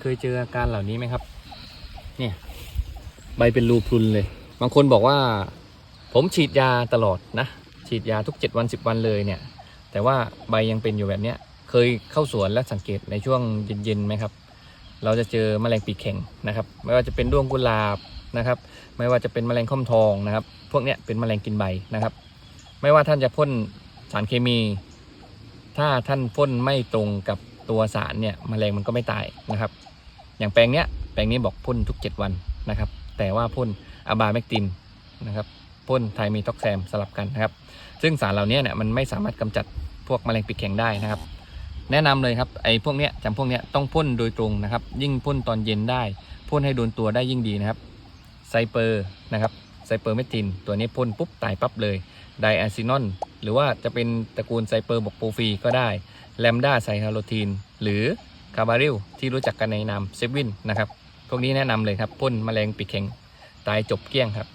เคยเจออาการเหล่านี้ไหมครับ เนี่ยใบเป็นรูพรุนเลย บางคนบอกว่า ผมฉีดยาตลอดนะ ฉีดยาทุก 7 วัน 10 วันเลยเนี่ย แต่ว่าใบยังเป็นอยู่แบบเนี้ย เคยเข้าสวนและสังเกตในช่วงเย็นๆไหมครับ เราจะเจอแมลงปีกแข็งนะครับ ไม่ว่าจะเป็นด้วงกุหลาบนะครับ ไม่ว่าจะเป็นแมลงค่อมทองนะครับ พวกเนี้ยเป็นแมลงกินใบนะครับ ไม่ว่าท่านจะพ่นสารเคมี ถ้าท่านพ่นไม่ตรงกับ ตัวสารเนี่ยแมลงมันก็ไม่ตายนะครับ อย่างแปลงเนี้ยแปลงนี้บอกพ่นทุก 7 วันนะครับ แต่ว่าพ่นอะบาแมกตินนะครับพ่นไทมีท็อกแซมสลับกันนะครับ ซึ่งสารเหล่านี้เนี่ยมันไม่สามารถกำจัดพวกแมลงปีกแข็งได้นะครับ แนะนำเลยครับไอ้พวกเนี้ยจำพวกเนี้ยต้องพ่นโดยตรงนะครับ ยิ่งพ่นตอนเย็นได้พ่นให้โดนตัวได้ยิ่งดีนะครับไซเปอร์นะครับ เปอร์เมทินตัวนี้พ่นปุ๊บตายปั๊บเลยไดอะซินอนหรือว่าจะเป็นตระกูลไซเปอร์บกโปรฟีก็ได้แลมด้าไซฮาโลทีนหรือคาบาริลที่รู้จักกันในนามเซฟวินนะครับพวกนี้แนะนำเลยครับพ่นแมลงปีกแข็งตายจบเกลี้ยงครับ